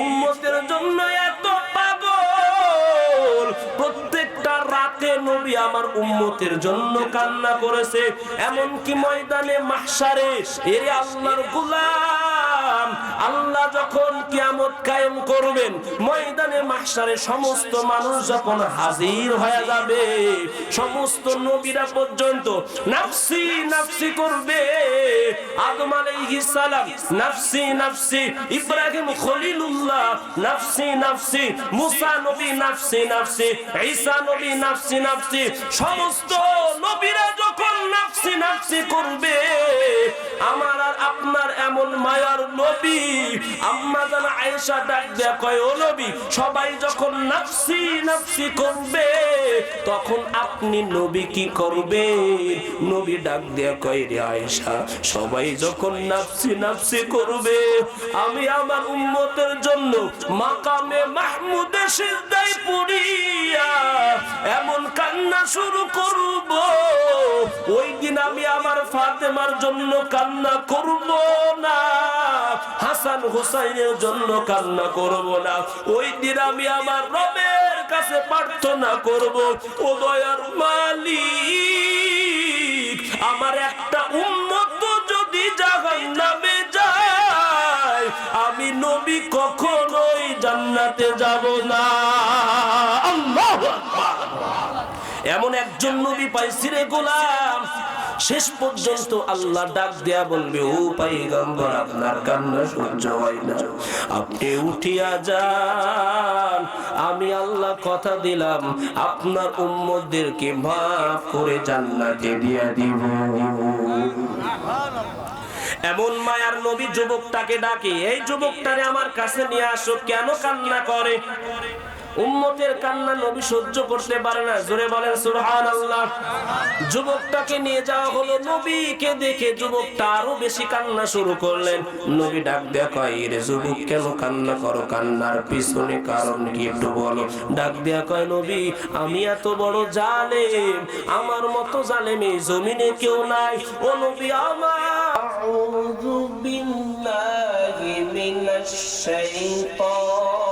উম্মতের জন্য এত পাগল। প্রত্যেকটা রাতে নবী আমার উম্মতের জন্য কান্না করেছে, এমনকি ময়দানে মাসারে এর আল্লাহর গোলাম। আল্লাহ যখন কিয়ামত কায়েম করবেন, ময়দানে মাহশারে সমস্ত মানুষ যখন হাজির হয়ে যাবে, সমস্ত নবীরা পর্যন্ত নাফসি নাফসি করবে। আদম আলাইহিস সালাম, নাফসি নাফসি, ইব্রাহিম খলিলুল্লাহ, নাফসি নাফসি, মুসা নবী নাফসি নাফসি, ঈসা নবী নাফসি নাফসি, সমস্ত নবীরা যখন নাফসি নাফসি করবে, আমার আর আপনার এমন মায়ার নবী, আম্মা জান আয়েশা ডাক দেয়া কয়, ও নবী, সবাই যখন নাফসি নাফসি করবে, তখন আপনি নবী কি করবে? নবী ডাক দেয়া কয়, রে আয়েশা, সবাই যখন নাফসি নাফসি করবে, আমি আমার উম্মতের জন্য মাকামে মাহমুদে সিজদায় পড়িয়া এমন কান্না শুরু করব। ওই দিন আমি আমার ফাতেমার জন্য কান্না করব না। হাসান হুসাইনের জন্য কান্না করব না। ওই দিন আমি আমার রবের কাছে প্রার্থনা করব, ও দয়ার মালিক, আমার একটা উন্নত যদি জাহান নামে যায়, আমি নবী কখনোই জান্নাতে যাব না। আল্লাহু এমন একজন নবী পাইছি রে গোলাম শেষ পর্যন্ত আল্লাহ ডাক দেয়া বলবে, ও পাইগম্বর, আপনার কান্না সহ্য হয় না। আপনি উঠিয়া যান, আমি আল্লাহ কথা দিলাম, আপনার উম্মতদেরকে মাফ করে জান্নাতে দিয়া দিব। এমন মায়ার নবী যুবকটাকে ডাকে, এই যুবকটারে আমার কাছে নিয়ে আসো, কেন কান্না করে? উম্মতের কান্না নবী সহ্য করতে পারে না। জোরে বলেন সুবহান আল্লাহ যুবকটাকে নিয়ে যাওয়া হলো নবীকে দেখে যুবকটা আরও বেশি কান্না শুরু করলেন। নবী ডাক দেয়া কয় রে যুবক, কেন কান্না করো? কান্নার পিছনে কারণ কি একটু বলো? ডাক দেয়া কয়, নবী, আমি এত বড় জালেম। আমার মতো জালেম জমিনে কেউ নাই। ও নবী, আমার আউযু বিল্লাহি মিনাশ শাইতানির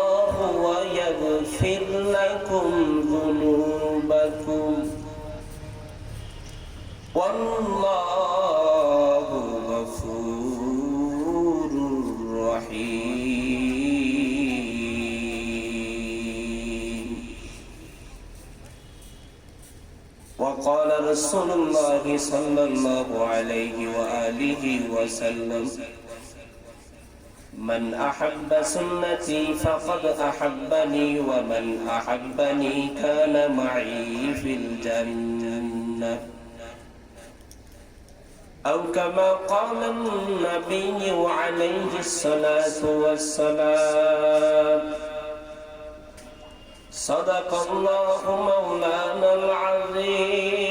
ويغفر لكم ذنوبكم والله غفور رحيم. وقال رسول الله صلى الله عليه وآله وسلم من أحب سنتي فقد أحبني ومن أحبني كان معي في الجنة. أو كما قال النبي عليه الصلاة والسلام صدق الله مولانا العظيم.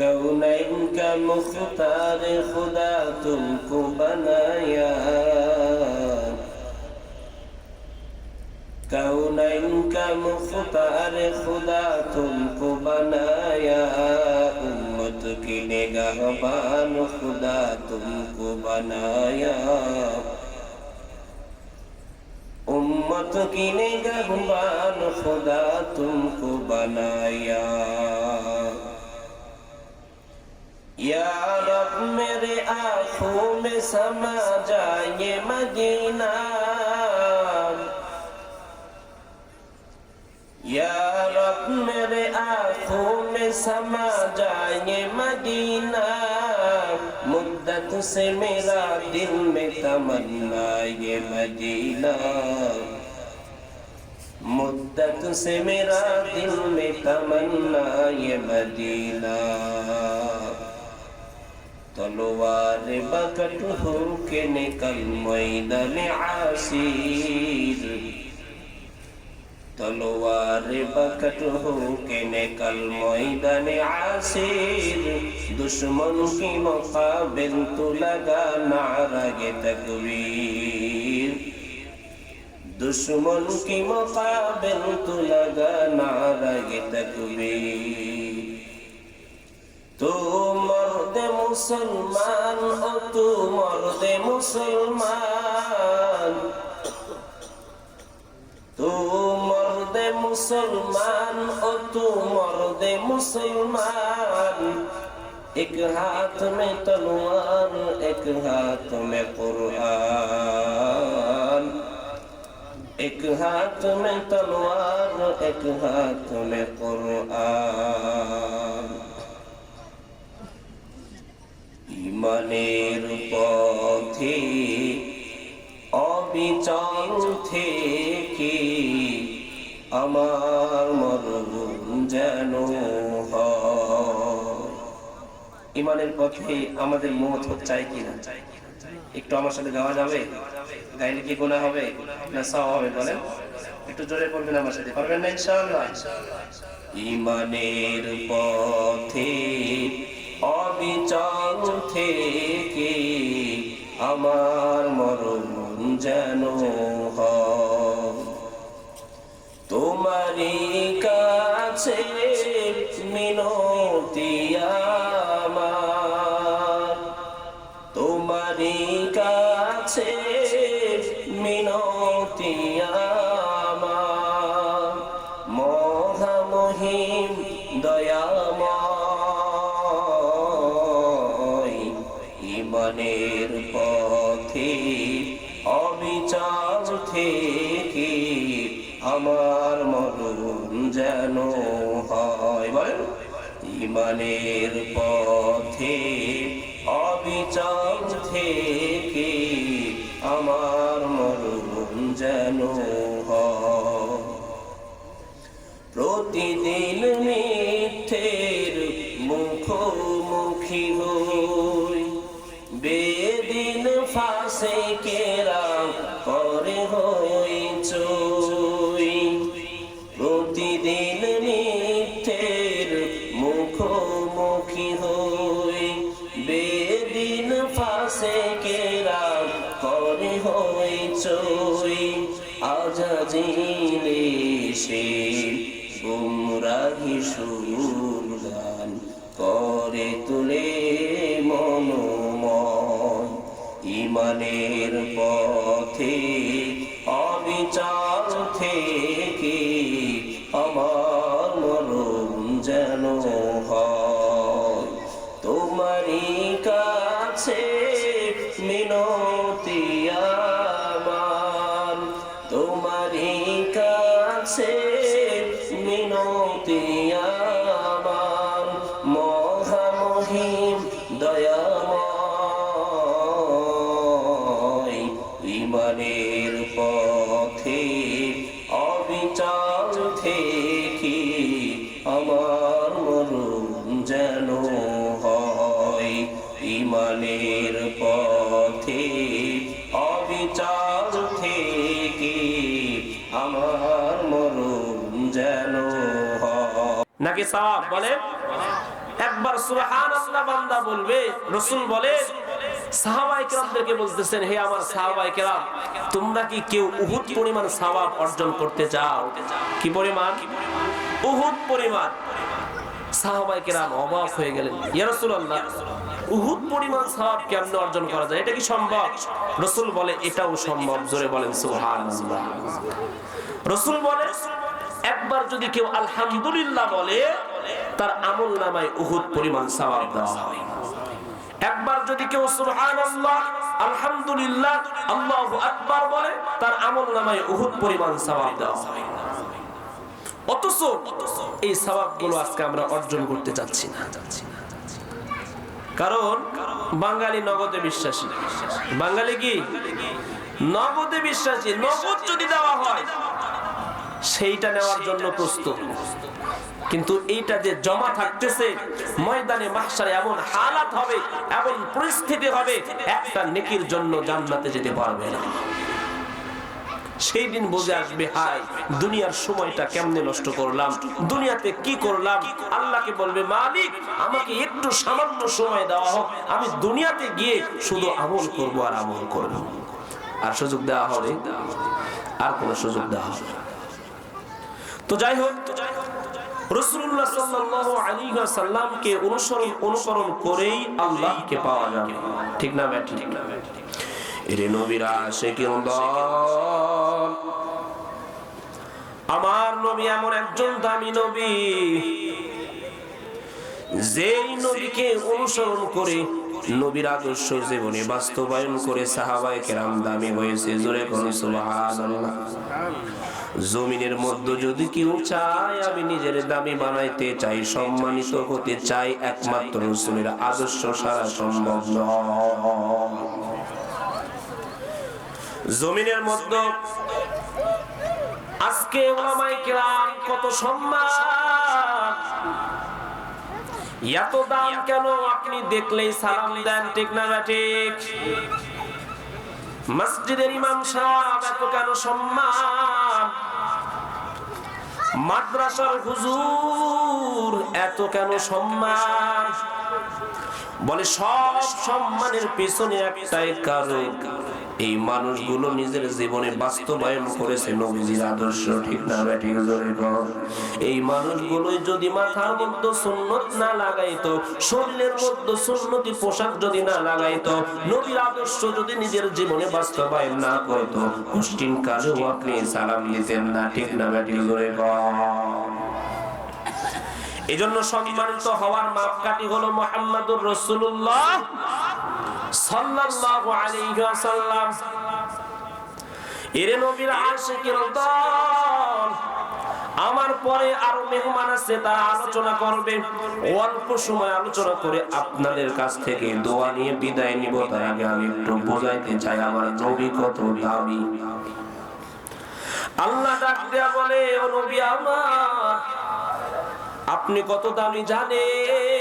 کون ان کا مختار خدا تم کو بنایا کون ان کا مختار خدا تم کو بنایا امت کی نگہبان خدا تم کو بنایا امت کی نگہبان خدا تم کو بنایا یا رب میرے آنکھوں میں سما جائے مدینہ یا رب میرے آنکھوں میں سما جائے مدینہ مدت سے میرا دل میں تمنا یہ مدینہ مدت سے میرا دل میں تمنا یہ مدینہ তলোয়ার বকট হোকে নিকল মৈদন আসির তলোয়ার বকট হোকে নিকল মৈদন আসির দুশ্মন কি মুকাবিল তু লগা নারাগে তকবীর। দুশ্মন কি মুকাবিল তু লগা নারাগে তকবীর। তু মর্দে মুসলমান ও তু মর্দে মুসলমান তু মর্দে মুসলমান ও তু মর্দে মুসলমান ایک ہاتھ میں تلوار ایک ہاتھ میں قرآن ایک ہاتھ میں تلوار ایک ہاتھ میں قرآن ইমানের পথে অবিচল থেকে আমার মরণ যেন ইমানের পথে আমাদের মত চাই কিনা? একটু আমার সাথে গাওয়া যাবে? গাইলে কি গোনা হবে? না সাওয়া হবে বলেন। একটু জোরে বলবেন আমার সাথে, পারবেন না ইনশাআল্লাহ? ইমানের পথে অবিচল থেকে আমার মরণ যেন। তোমারই কাছে মিনতি আমার কাছে মিনতি আমার ইমানের পথে অবিচার থেকে আমার মরণ যেন প্রতিদিন মিথ্যের মুখোমুখি হই। বেদিন ফাঁসে করে মুখোমুখি হই। বেদিন ফাঁসে কেরা করে হই চই আজাজিলে সে গুমরাহি সুরগান করে তুলে মনোময়। ইমানের পথে নাকি সওয়াব বলে? একবার সুবহানাল্লাহ বান্দা বলবে, রাসূল সাহাবায়ে বলতেছেন, হে আমার সাহাবায়ে তোমরা কি কেউ উহুদ পরিমাণ সওয়াব অর্জন করতে চাও? কি পরিমাণ? উহুদ পরিমাণ। সাহাবায়ে অবাক হয়ে গেলেন, ইয়া রাসূলুল্লাহ, উহুদ পরিমাণ সওয়াব কেমনে অর্জন করা যায়? এটা কি সম্ভব? রাসূল বলে, এটাও সম্ভব। জোরে বলেন, সুবহানাল্লাহ। রাসূল বলে একবার যদি কেউ আলহামদুলিল্লাহ বলে, তার আমল নামায় উহুদ পরিমাণ সওয়াব দেওয়া হয়। একবার যদি কেউ আলহামদুলিল্লাহ কারণ বাঙালি নগদে বিশ্বাসী। বাঙালি কি? নগদে বিশ্বাসী। নগদ যদি দেওয়া হয় সেইটা নেওয়ার জন্য প্রস্তুত। কিন্তু এইটা যে জমা থাকতেছে ময়দানে মাহশারে এমন হালাত হবে এমন পরিস্থিতি হবে একটা নেকির জন্য জান্নাতে যেতে পারবে না। সেই দিন বুঝে আসবে হাই দুনিয়ার সময়টা কেমনে নষ্ট করলাম দুনিয়াতে কি করলাম আল্লাহকে বলবে মালিক আমাকে একটু সামান্য সময় দেওয়া হোক আমি দুনিয়াতে গিয়ে শুধু আমল করব আর আমল করব। আর সুযোগ দেওয়া হবে? আর কোনো সুযোগ দেওয়া হবে না। তো যাই হোক, রসুল্লাহ অনুসরণ অনুসরণ করেই আল্লাহকে পাওয়া যাবে। ঠিক না ব্যাটি ঠিক না ব্যাটি আমার নবী এমন একজন দামি নবী। যেই নবীকে অনুসরণ করে নবীর আদর্শ জীবনে বাস্তবায়ন করে সাহাবায়ে কেরাম দামি হয়েছে। জোরে কোন জমিনের মধ্যে যদি কেউ চায়, আমি নিজের দামি বানাইতে চাই, সম্মানিত হতে চাই, একমাত্র রসুলের আদর্শ সারা সম্ভব জমিনের মধ্যে আজকে ওলামাই কেরাম কত সম্মান। এত দাম কেন আপনি দেখলেই সালাম দেন, ঠিক না ঠিক মসজিদের ইমাম সাহেব এত কেন সম্মান? মাদ্রাসার হুজুর এত কেন সম্মান? বলে সব সম্মানের পিছনে একটাই কারণ। এই মানুষগুলো নিজের জীবনে বাস্তবায়ন করেছে নবীজির আদর্শ, ঠিক না ঠিক। এই মানুষগুলো যদি মাথার মধ্যে সুন্নত না লাগাইতো, শরীরের মধ্যে সুন্নতি পোশাক যদি না লাগাইতো, নবীর আদর্শ যদি নিজের জীবনে বাস্তবায়ন না করতো কুষ্টিন কালেও আপনি সালাম দিতেন না, ঠিক না ঠিক জোরে কর। এই জন্য সম্মানিত হওয়ার মাপকাঠি হলো মোহাম্মদুর রসুল্লাহ সাল্লাল্লাহু আলাইহি ওয়াসাল্লাম। এরে নবীর আশিকের দল আমার পরে আরও মেহমান আছে, তারা আলোচনা করবে। অল্প সময় আলোচনা করে আপনাদের কাছ থেকে দোয়া নিয়ে বিদায় নিব, তার আগে আমি একটু বোঝাইতে চাই, আমার নবী কত দামি। আল্লাহ ডাক দেয়া বলে, ও নবী আমার, আপনি কত দামি জানেন?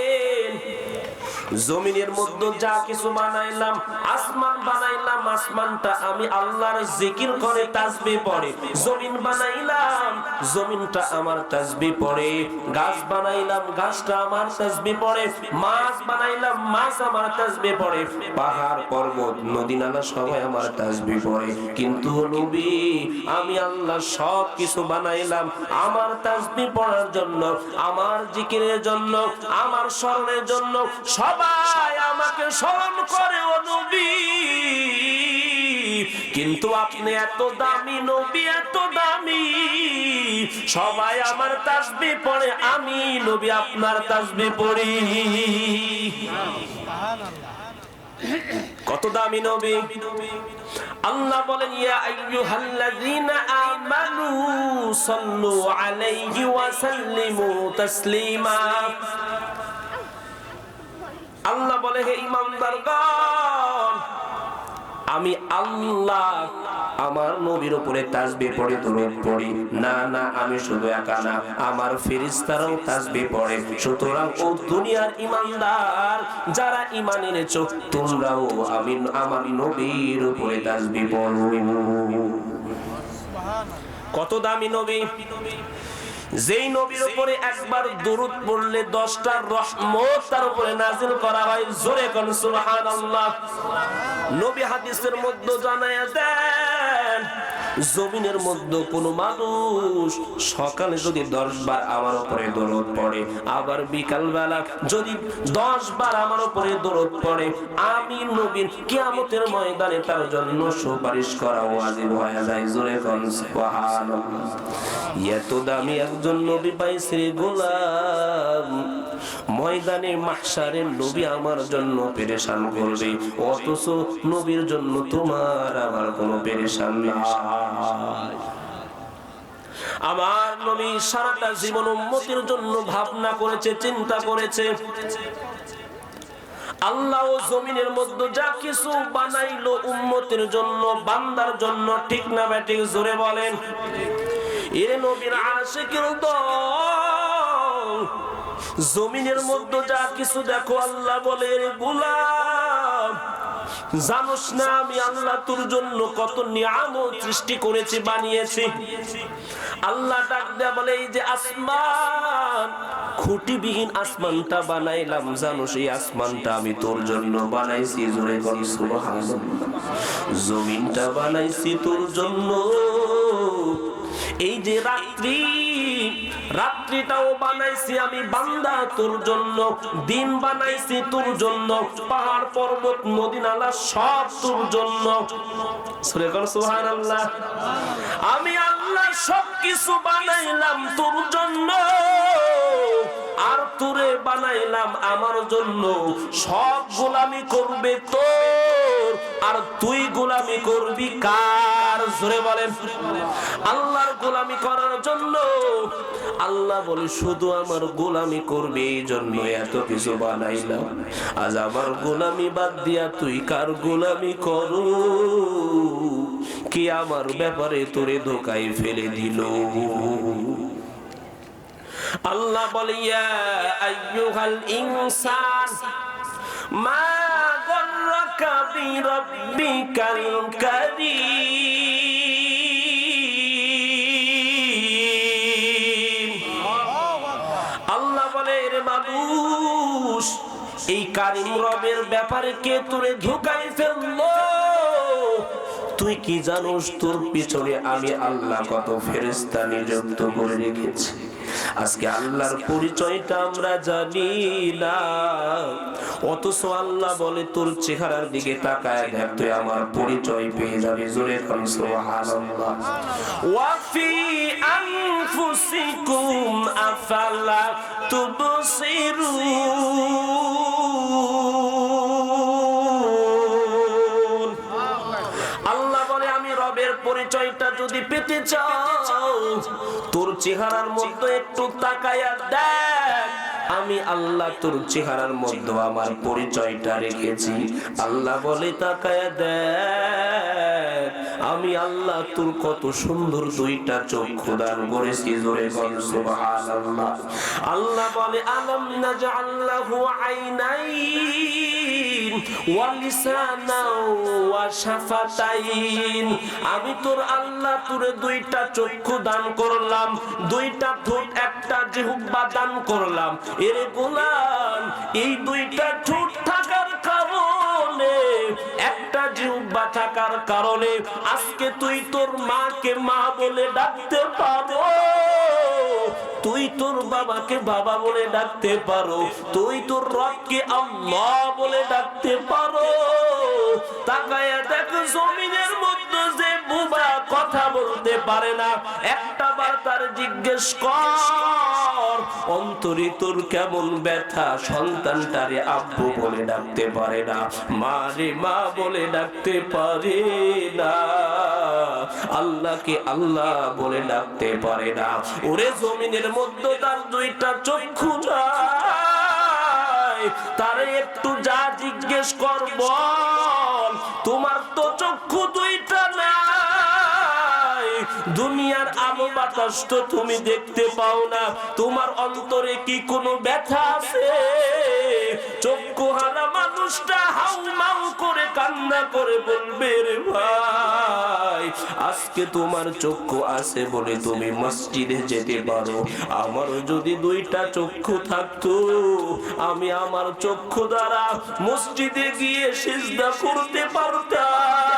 জমিনের মধ্যে যা কিছু বানাইলাম, আসমান বানাইলাম, আসমানটা আমি আল্লাহর জিকির করে তাসবি পড়ে। জমিন বানাইলাম, জমিনটা আমার তাসবি পড়ে। গাছ বানাইলাম, গাছটা আমার তাসবি পড়ে। মাছ বানাইলাম, মাছ আমার তাসবি পড়ে। পাহাড়, পর্বত, নদী নালা সবাই আমার তাসবি পড়ে। কিন্তু নবী, আমি আল্লাহ সব কিছু বানাইলাম আমার তাসবি পড়ার জন্য, আমার জিকিরের জন্য, আমার স্মরণের জন্য সবাই আমাকে স্মরণ করে, ও নবী। কিন্তু আপনি এত দামি নবী, এত দামি। সবাই আমার তাসবি পড়ে, আমি নবী আপনার তাসবি পড়ি। কত দামি নবী। আল্লাহ বলেন, ইয়া আইয়ুহাল্লাযীনা আমানু সাল্লু আলাইহি ওয়া সাল্লিমু তাসলিমা। আল্লাহ বলে, হে ইমানদারগণ আমি আল্লাহ আমার নবীর উপরে তাসবি পড়ে, দরুদ পড়ি। না না, আমি শুধু একা না, আমার ফেরেশতারাও তাসবি পড়ে। সুতরাং ও দুনিয়ার ইমানদার, যারা ঈমান এনেছো, তোমরাও আমি, আমার নবীর উপরে তাসবি পড়ো। কত দামি নবী? যেই নবীর উপরে একবার দরুদ পড়লে দশটা রহমত তার উপরে নাজিল করা হয়, জোরে কোন সুবহানাল্লাহ। নবী হাদিসের মধ্যে জানায় দেন জমিনের মধ্যে কোন মানুষ সকালে যদি দশ বার আমার উপরে দরদ পড়ে, আবার বিকাল বেলা যদি দশ বার আমার উপরে দরদ পড়ে, আমি নবীন কিয়ামতের ময়দানে তার জন্য সুপারিশ করা ওয়াজিব হয়ে যায় জোরে সুবহানাল্লাহ। এত দামি একজন নবী পাইছে গোলাম ময়দানে মাহশারে নবী আমার জন্য পেরেশান করবে। অথচ নবীর জন্য তোমার আমার কোনো পেরেশান নাই। আমার নবী সারাটা জীবন উম্মতের জন্য ভাবনা করেছে, চিন্তা করেছে। আল্লাহ ও জমিনের মধ্যে যা কিছু বানাইলো উম্মতের জন্য, বান্দার জন্য ঠিক না ব্যাটিক জোরে বলেন। এ নবীর আশিকের দল জমিনের মধ্যে যা কিছু দেখো আল্লাহ বলে গোলাম, জানোস না আমি আল্লাহ তোর জন্য কত নিয়ামত সৃষ্টি করেছি, বানিয়েছি? আল্লাহ ডাক দেয়া বলে, এই যে আসমান, খুঁটিবিহীন আসমানটা বানাইলাম জানো সেই আসমানটা আমি তোর জন্য বানাইছি, জোরে করি জমিনটা বানাইছি তোর জন্য। এই যে রাত্রি রাত্রিটাও বানাইছি আমি বান্দা তোর জন্য, দিন বানাইছি তোর জন্য, পাহাড়, পর্বত নদী নালা সব তোর জন্য। সুবহানাল্লাহ। আমি আল্লাহ সব কিছু বানাইলাম তোর জন্য। আর তোরে বানাইলাম আমার জন্য। সব গোলামি করবে তোর, আর তুই গোলামি করবি কার? জোরে বলেন। আল্লাহর গোলামি করার জন্য আল্লাহ বলে, শুধু আমার গোলামি করবে, এই জন্য এত কিছু বানাইলাম। আজ আমার গোলামি বাদ দিয়া তুই কার গোলামি করো? কি আমার ব্যাপারে তোরে ধোকায় ফেলে দিল? আল্লাহ বলে ইনসান, মা গর্রাকা বিরাব্বিকাল কারীম। আল্লাহ বলে, রে মানুষ, এই কারিম রবের ব্যাপারে কে তোরে ধোকায় ফেলল? তুই কি জানোস, তোর পিছনে আমি আল্লাহ কত ফেরেস্তা নিযুক্ত করে রেখেছি। আজকে আল্লাহর পরিচয়টা আমরা জানি না অথচ আল্লাহ বলে, তোর চেহারার দিকে তাকায় দেখ, তুই আমার পরিচয় পেয়ে যাবে। জোরে কর সুবহানাল্লাহ। ওয়া ফি আনফুসিকুম, আফালা তুবসিরুন? আল্লাহ বলে, আমি রবের পরিচয়টা যদি পেতে চাও চেহারার মধ্যে একটু তাকায়া দেখ। আমি আল্লাহ তোর চেহারার মধ্যে আমার পরিচয়টা রেখেছি। আল্লাহ বলে তাকায়া দেখ। আমি আল্লাহ তোর কত সুন্দর দুইটা চক্ষু দান করেছি, জোরে বল সুবহানাল্লাহ। আল্লাহ বলে, আলাম নাজআল্লাহু আইনাইন? আমি তোর আল্লাহ তোরে দুইটা চক্ষু দান করলাম, দুইটা ঠোঁট, একটা জিহ্বা দান করলাম। এরে গোলাম, এই দুইটা ঠোঁট থাকার কারণে, একটা জিহ্বা থাকার কারণে আজকে তুই তোর মাকে মা বলে ডাকতে পারো। তুই তোর বাবাকে বাবা বলে ডাকতে পারো, তুই তোর রবকে আল্লাহ বলে ডাকতে পারো। তাকায়া দেখ জমিনের পারে না। একটা বার তার জিজ্ঞেস কর, অন্তরে তোর কেমন ব্যথা? সন্তানটারে আব্বু বলে ডাকতে পারে না, মা রে মা বলে ডাকতে পারে না। আল্লাহকে আল্লাহ বলে ডাকতে পারে না। ওরে জমিনের মধ্যে তার দুইটা চক্ষু নাই। তারে একটু যা জিজ্ঞেস কর দুনিয়ার আলো বাতাস তো তুমি দেখতে পাও না। তোমার অন্তরে কি কোনো ব্যথা আছে? চক্ষু হারা মানুষটা হাউ মাউ করে কান্না করে বলবে রে ভাই, আজকে তোমার চক্ষু আছে বলে তুমি মসজিদে যেতে পারো। আমারও যদি দুইটা চক্ষু থাকতো, আমি আমার চক্ষু দ্বারা মসজিদে গিয়ে সিজদা করতে পারতাম।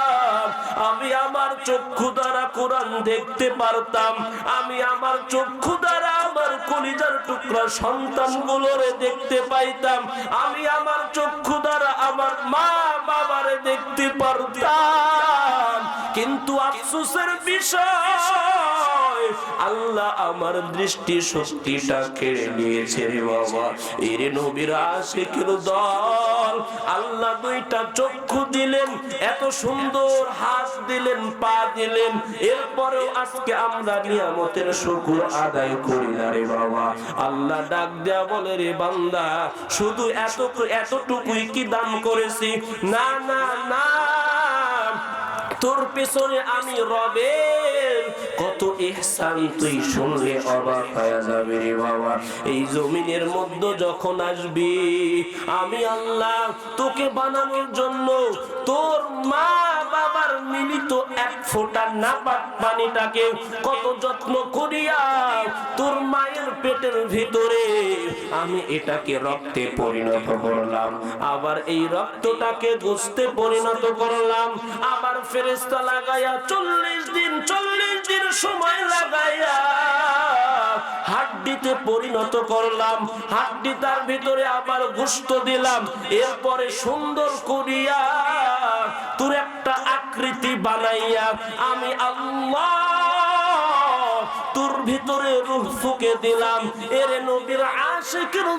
আমি আমার চক্ষু দ্বারা কোরআন দেখতে পারতাম। আমি আমার চক্ষু দ্বারা আমার কলিজার টুকরা সন্তানগুলোরে দেখতে পাইতাম। আমি আমার চক্ষু দ্বারা আমার মা বাবারে দেখতে পারতাম। কিন্তু আফসোসের বিষয় আল্লাহ আমার দৃষ্টি শক্তিটা কেড়ে নিয়েছে রে বাবা। এর নবীর আশিকের দল, আল্লাহ দুইটা চক্ষু দিলেন, এত সুন্দর হাত দিলেন, পা দিলেন, এরপরেও আজকে আমরা নিয়ামতের শুকুর আদায় করি না রে বাবা। আল্লাহ ডাক দেয়া বলে, রে বান্দা, শুধু এত এতটুকুই কি দান করেছি? না না না, তোর পেছনে আমি রবের তুই শুনলে অবাক হয়ে রে বাবা। এই জমিনের মধ্যে যখন আসবি, আমি আল্লাহ তোকে বানানোর জন্য তোর মা বাবার মিলিত এক ফোঁটা নাপাক পানিটাকে কত যত্ন করিয়া তোর মায়ের পেটের ভিতরে আমি এটাকে রক্তে পরিণত করলাম। আবার এই রক্তটাকে গোস্তে পরিণত করলাম। আবার ফেরেস্তা লাগাইয়া চল্লিশ দিন চল্লিশ দিন সময় হাড্ডিতে পরিণত করলাম। হাড্ডি তার ভিতরে আবার গুস্ত দিলাম। এরপরে সুন্দর করিয়া তোর একটা আকৃতি বানাইয়া আমি আল্লাহ তোর ভিতরে ফুকে দিলাম। নবীর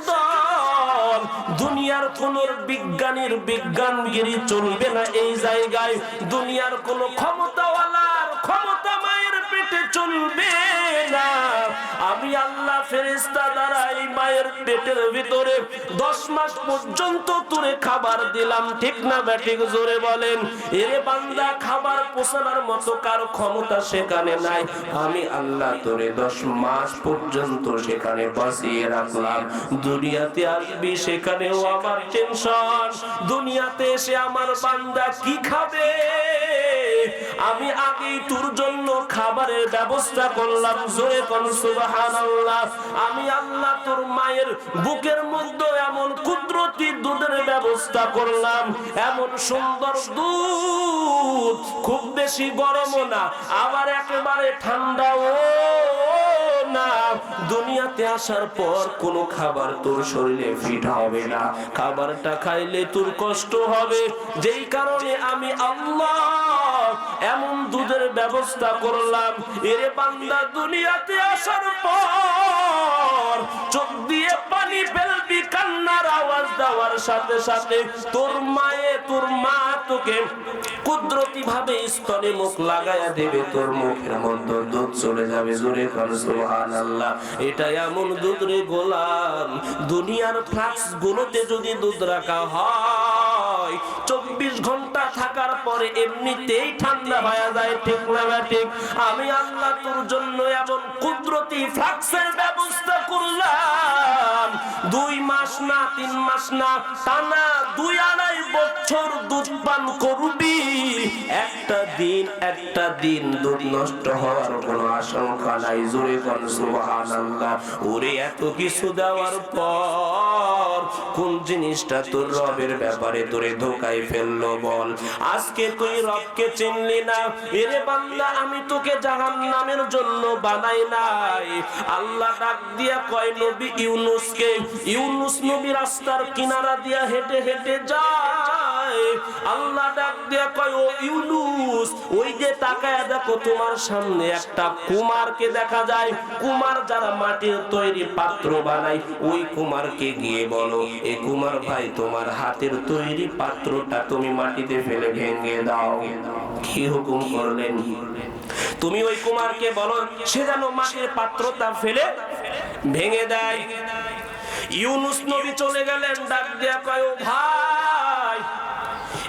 দল, দুনিয়ার কোন বিজ্ঞানীর বিজ্ঞানগিরি চলবে না এই জায়গায়। দুনিয়ার কোন ক্ষমতাওয়ালার ক্ষমতা মায়ের পেটে চলবে না। আমি আল্লাহ ফেরেস্তা দ্বারা এই মায়ের পেটের ভিতরে দশ মাস পর্যন্ত তুরে খাবার দিলাম, ঠিক না ব্যাটিক জোরে বলেন। এরে বান্দা, খাবার পোষানোর মতো কার ক্ষমতা সেখানে নাই। আমি আল্লাহ তোরে দশ মাস পর্যন্ত সেখানে বাঁচিয়ে রাখলাম। দুনিয়াতে আসবি সেখানেও আমার টেনশন দুনিয়াতে এসে আমার বান্দা কি খাবে? আমি আগেই তোর জন্য খাবারের ব্যবস্থা করলাম, জোরে কোন সুবহানাল্লাহ। আমি আল্লাহ তোর মায়ের বুকের মধ্যে এমন কুদরতি দুধের ব্যবস্থা করলাম, এমন সুন্দর দুধ খুব বেশি গরমও না, আবার একেবারে ঠান্ডাও দুনিয়াতে আসার পর কোন খাবার তোর শরীরে ফিট হবে না। খাবারটা খাইলে তোর কষ্ট হবে, যেই কারণে আমি আল্লাহ এমন দুধের ব্যবস্থা করলাম। এরে বান্দা, দুনিয়াতে আসার পর চোখ দিয়ে পানি ফেলবি, কান্নার আওয়াজ দেওয়ার সাথে সাথে তোর মায়ে, তোর মা তোকে কুদরতি ভাবে মুখ দেবে। তোর মুখের মধ্যে দুধ চলে যাবে জোরে এটা এমন দুধ রে গোলাম, দুনিয়ার ফ্লাক্স গুলোতে যদি দুধ রাখা হয়, চব্বিশ ঘণ্টা থাকার পরে এমনিতেই ঠান্ডা হয়ে যায়, ঠিক না ঠিক? আমি আল্লাহ তোর জন্য এমন কুদরতি ফ্লাক্সের ব্যবস্থা করলাম। দুই মাস না, তিন মাস না, টানা দুই আড়াই বছর দুধ পান করবি। একটা দিন একটা দিন দুধ নষ্ট হওয়ার কোনো আশঙ্কা নাই, জোরে কোন সুবহানাল্লাহ। ওরে, এত কিছু দেওয়ার পর কোন জিনিসটা তোর রবের ব্যাপারে তোরে ধোকায় ফেলল বল? আজকে তুই রবকে চিনলি না? এরে বান্দা, আমি তোকে জাহান নামের জন্য বানাই নাই। আল্লাহ ডাক দিয়া কয়, নবী ইউনুসকে, ইউনুস নবী রাস্তার কিনারা দিয়া হেঁটে হেঁটে যায় আল্লাহ ডাক দিয়া কয়, ও ইউনুস, ওই যে তাকায় দেখো তোমার সামনে একটা কুমারকে দেখা যায়। কুমার যারা মাটির তৈরি পাত্র বানায়, ওই কুমারকে গিয়ে বলো, এ কুমার ভাই, তোমার হাতের তৈরি পাত্রটা তুমি মাটিতে ফেলে ভেঙে দাও। কি হুকুম করলেন? তুমি ওই কুমারকে বলো, সে যেন মাটির পাত্রটা ফেলে ভেঙে দেয়। ইউনুস নবী চলে গেলেন, ডাক দিয়া কয় ভাই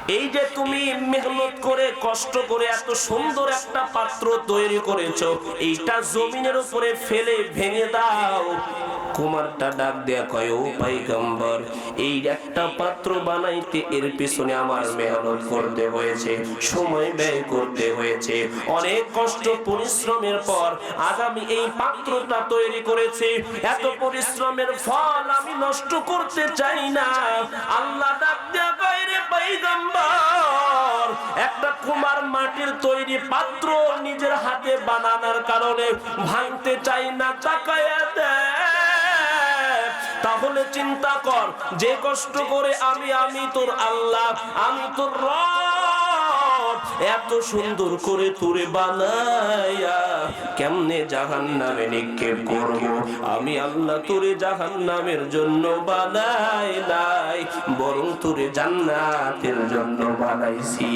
এই যে তুমি মেহনত করে, কষ্ট করে এত সুন্দর একটা পাত্র তৈরি করেছ, এইটা জমিনের উপরে ফেলে ভেঙে দাও। কুমারটা ডাক দেয়া কয়, ও পাইগম্বর, এই একটা পাত্র বানাইতে এর পিছনে আমার মেহনত করতে হয়েছে, সময় ব্যয় করতে হয়েছে। অনেক কষ্ট, পরিশ্রমের পর আজ আমি এই পাত্রটা তৈরি করেছি। এত পরিশ্রমের ফল আমি নষ্ট করতে চাই না। আল্লাহ ডাক দেয়া কয়, রে পাইগম্বর একটা কুমার মাটির তৈরি পাত্র নিজের হাতে বানানোর কারণে ভাঙতে চাই না দেয় তাহলে চিন্তা কর, যে কষ্ট করে আমি আমি তোর আল্লাহ, আমি তোর রব এত সুন্দর করে তুরে বানায়া কেমনে জাহান নামে নিক্ষেপ করব? আমি আল্লাহ তোরে জাহান নামের জন্য বানাই নাই, বরং তোরে জান্নাতের জন্য বানাইছি।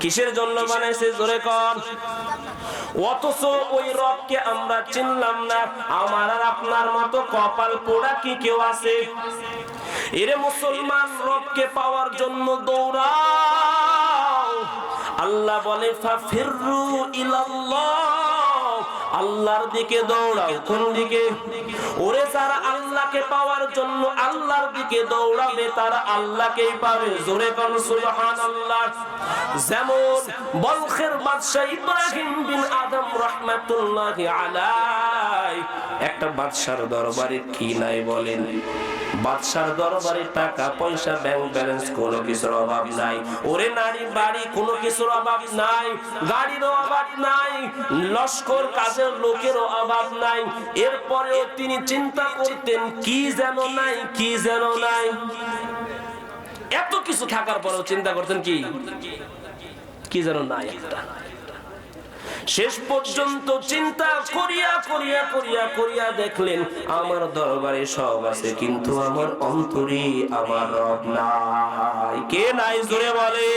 কিসের জন্য বানাইছে? জোরে কর অথচ ওই রবকে আমরা চিনলাম না। আমার আর আপনার মতো কপাল পোড়া কি কেউ আছে? এরে মুসলমান রবকে পাওয়ার জন্য দৌড়াও। আল্লাহ বলে ফাফিরু ইলাল্লাহ। আল্লাহর দিকে দৌড়াও। কোন দিকে? ওরে যারা আল্লাহকে পাওয়ার জন্য আল্লাহর দিকে দৌড়াবে, তারা আল্লাহকেই পাবে। জোরে কোন, সুবহানাল্লাহ। যেমন বলখের বাদশা ইব্রাহিম বিন আদম রাহমাতুল্লাহি আলাই একটা বাদশার দরবারে কি নাই বলেন? বাদশার দরবারে টাকা, পয়সা ব্যাংক ব্যালেন্স কোনো কিছুর অভাব নাই। ওরে নারী, বাড়ি কোনো কিছুর অভাব নাই। গাড়িরও অভাব নাই। লস্কর কাজের লোকেরও অভাব নাই। এরপরেও তিনি চিন্তা করতেন, কি যেন নাই, কি যেন নাই। এত কিছু থাকার পরেও চিন্তা করতেন কি? কি যেন নাই একটা। শেষ পর্যন্ত চিন্তা করিয়া করিয়া করিয়া করিয়া দেখলেন আমার দরবারে সব আছে, কিন্তু আমার অন্তরে আমার রব নাই। কে নাই জোরে বলে?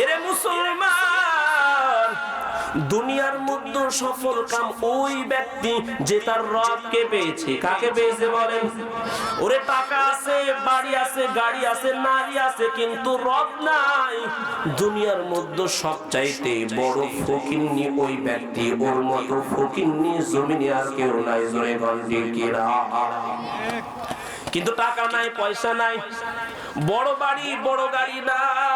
এরে মুসলমান! দুনিয়ার মধ্যে সফল কাম ওই ব্যক্তি যে তার রবকে পেয়েছে। কাকে পেয়েছে বলেন? ওরে টাকা আছে, বাড়ি আছে, গাড়ি আছে, নারী আছে, কিন্তু রব নাই। দুনিয়ার মধ্যে সবচাইতে বড় ফকিন্নি ওই ব্যক্তি। ওর মতো ফকিন্নি জমিনে আর কেউ নাই। জোরে গন্ডি কিরা কিন্তু টাকা নাই, পয়সা নাই। বড় বাড়ি, বড় গাড়ি নাই।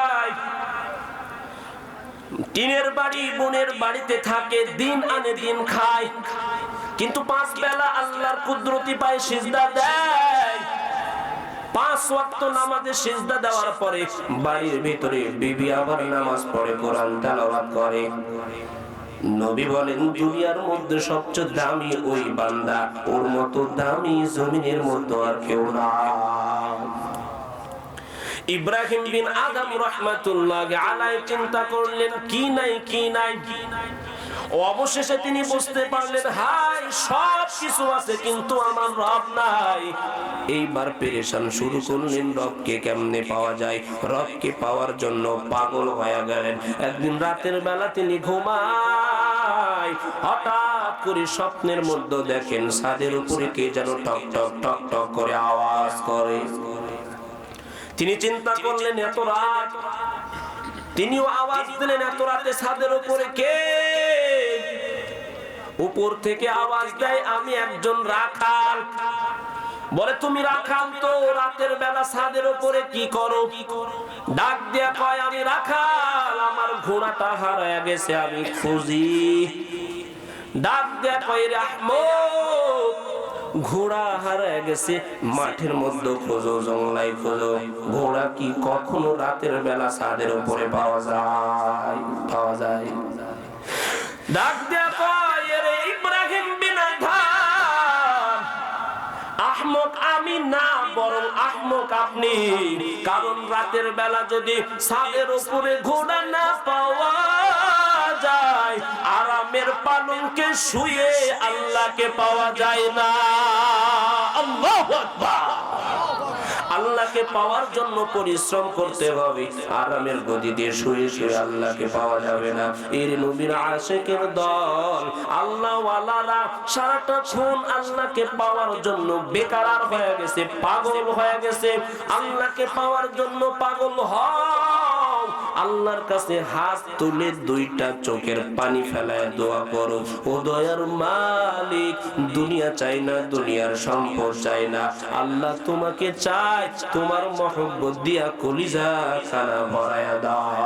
টিনের বাড়ি, বোনের বাড়িতে থাকে, দিন আনে দিন খায়। কিন্তু পাঁচ বেলা আল্লাহর কুদরতি পায় সিজদা দেয়। পাঁচ সিজদা দেওয়ার পরে বাড়ির ভিতরে বিবি আবার নামাজ পড়ে, কোরআন করে। নবী বলেন সবচেয়ে দামি ওই বান্দা, ওর মতো দামি জমিনের মধ্যে আর কেউ না ইব্রাহিম বিন আদম রহমাতুল্লাহ আলাই চিন্তা করলেন, কি নাই কি নাই? অবশেষে তিনি বুঝতে পারলেন হাই সব কিছু আছে, কিন্তু আমার রব নাই। এইবার পেরেশান শুরু করলেন, রবকে কেমনে পাওয়া যায়? রবকে পাওয়ার জন্য পাগল হয়ে গেলেন। একদিন রাতের বেলা তিনি ঘুমায়, হঠাৎ করে স্বপ্নের মধ্যে দেখেন, ছাদের উপরে কে যেন টক টক টক টক করে আওয়াজ করে। তিনি চিন্তা করলেন এত রাত। তিনিও আওয়াজ দিলেন এত রাতে ছাদের উপরে কে? উপর থেকে আওয়াজ দেয় আমি একজন রাখাল। বলে তুমি রাখাল তো রাতের বেলা ছাদের উপরে কি করো? ডাক দিয়া কয় আমি রাখাল আমার ঘোড়াটা হারায় গেছে আমি খুঁজি। ডাক দিয়া কয় রাহমত ঘোড়া হারায় গেছে, মাঠের মধ্যে খোঁজো জঙ্গলাই খোঁজো। ঘোড়া কি কখনো রাতের বেলা ছাদের উপরে পাওয়া যায়? পাওয়া যায়। ডাক দেয়া কয় ইব্রাহিম বিন আহমক আমি না, বরং আহমক আপনি। কারণ রাতের বেলা যদি ছাদের উপরে ঘোড়া না পাওয়া যায়, আরামের পালনকে শুয়ে আল্লাহকে পাওয়া যায় না। আল্লাহু আল্লাহকে পাওয়ার জন্য পরিশ্রম করতে হবে। আরামের গদি দিয়ে শুয়ে শুয়ে আল্লাহকে পাওয়া যাবে না। এর নবীর আশেকের দল আল্লাহ ওয়ালারা সারাটা ক্ষণ আল্লাহকে পাওয়ার জন্য বেকার হয়ে গেছে, পাগল হয়ে গেছে। আল্লাহকে পাওয়ার জন্য পাগল হও আল্লাহর কাছে হাত তুলে দুইটা চোখের পানি ফেলায় দোয়া করো। ও দয়ার মালিক, দুনিয়া চাই না, দুনিয়ার সম্পদ চাই না। আল্লাহ তোমাকে চাই তোমার মহব্বত দিয়া কলিজা খানা ভরায়া দাও।